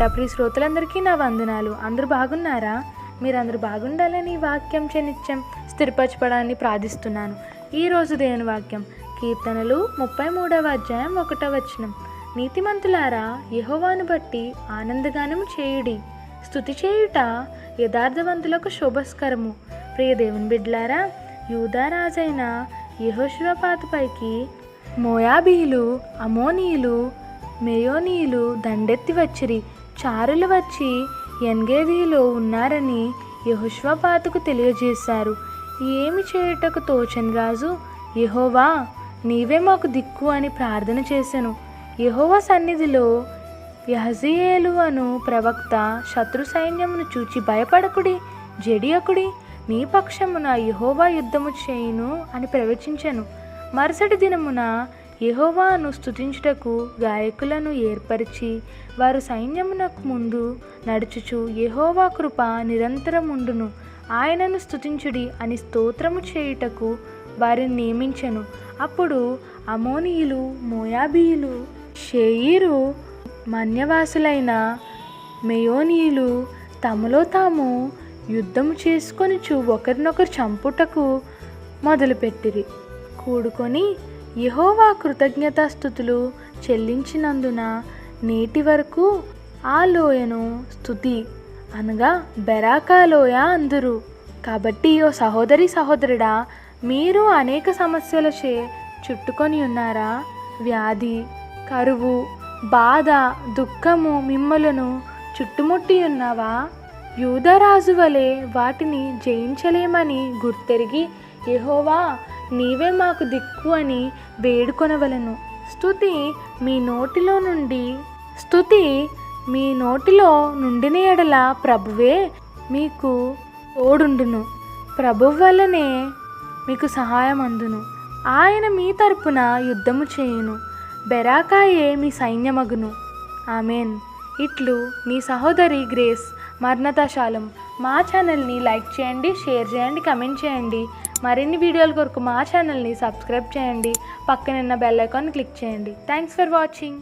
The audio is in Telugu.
మాట ప్రియ శ్రోతలందరికీ నా వందనాలు. అందరూ బాగున్నారా? మీరందరూ బాగుండాలని ఈ వాక్యం నిత్యం స్థిరపరచపడాన్ని ప్రార్థిస్తున్నాను. ఈరోజు దేవుని వాక్యం కీర్తనలు ముప్పై మూడవ అధ్యాయం ఒకటవ వచనం. నీతిమంతులారా యహోవాను బట్టి ఆనందగానం చేయుడి. స్థుతి చేయుట యథార్థవంతులకు శుభస్కరము. ప్రియ దేవుని బిడ్లారా యూదారాజైన యహోశివపాతపైకి మోయాబీలు అమోనీయులు మేయోనీయులు దండెత్తి వచ్చిరి. చారులు వచ్చి ఎన్గేదీలో ఉన్నారని యహోష్వపాతుకు తెలియజేశారు. ఏమి చేయుటకు తోచని రాజు? యహోవా నీవే మాకు దిక్కు అని ప్రార్థన చేశాను యహోవా సన్నిధిలో యహజియేలు అను ప్రవక్త శత్రు సైన్యమును చూచి భయపడకుడి జడియకుడి నీ పక్షమున యహోవా యుద్ధము చేయును అని ప్రవచించాను. మరుసటి దినమున యహోవాను స్థుతించుటకు గాయకులను ఏర్పరిచి వారు సైన్యమునకు ముందు నడుచుచు యహోవా కృప నిరంతరముండును. ఆయనను స్థుతించుడి అని స్తోత్రము చేయుటకు వారిని నియమించెను. అప్పుడు అమోనీయులు మోయాబీయులు షేయిరు మన్యవాసులైన మెయోనీయులు తమలో తాము యుద్ధము చేసుకొనిచు ఒకరినొకరు చంపుటకు మొదలుపెట్టిరి. కూడుకొని యహోవా కృతజ్ఞతాస్థుతులు చెల్లించినందున నేటి వరకు ఆ లోయను స్థుతి అనగా బెరాకా లోయ అందురు. కాబట్టి ఓ సహోదరి సహోదరుడా మీరు అనేక సమస్యలచే చుట్టుకొని ఉన్నారా? వ్యాధి కరువు బాధ దుఃఖము మిమ్మలను చుట్టుముట్టి ఉన్నావా? యూదరాజు వలె వాటిని జయించలేమని గుర్తెరిగి యహోవా నీవే మాకు దిక్కు అని వేడుకొనవలను. స్థుతి మీ నోటిలో నుండి స్థుతి మీ నోటిలో నుండిన ఎడల ప్రభువే మీకు తోడుండును ప్రభు వల్లనే మీకు సహాయం అందును. ఆయన మీ తరపున యుద్ధము చేయును. బెరాకాయే మీ సైన్యమగును. ఆమెన్. ఇట్లు మీ సహోదరి గ్రేస్ మర్ణతాశాలం మా ఛానల్ని లైక్ చేయండి షేర్ చేయండి కమెంట్ చేయండి. మరిన్ని వీడియోల కొరకు మా ఛానల్ని సబ్స్క్రైబ్ చేయండి. పక్కనున్న బెల్ ఐకాన్ క్లిక్ చేయండి. Thanks for watching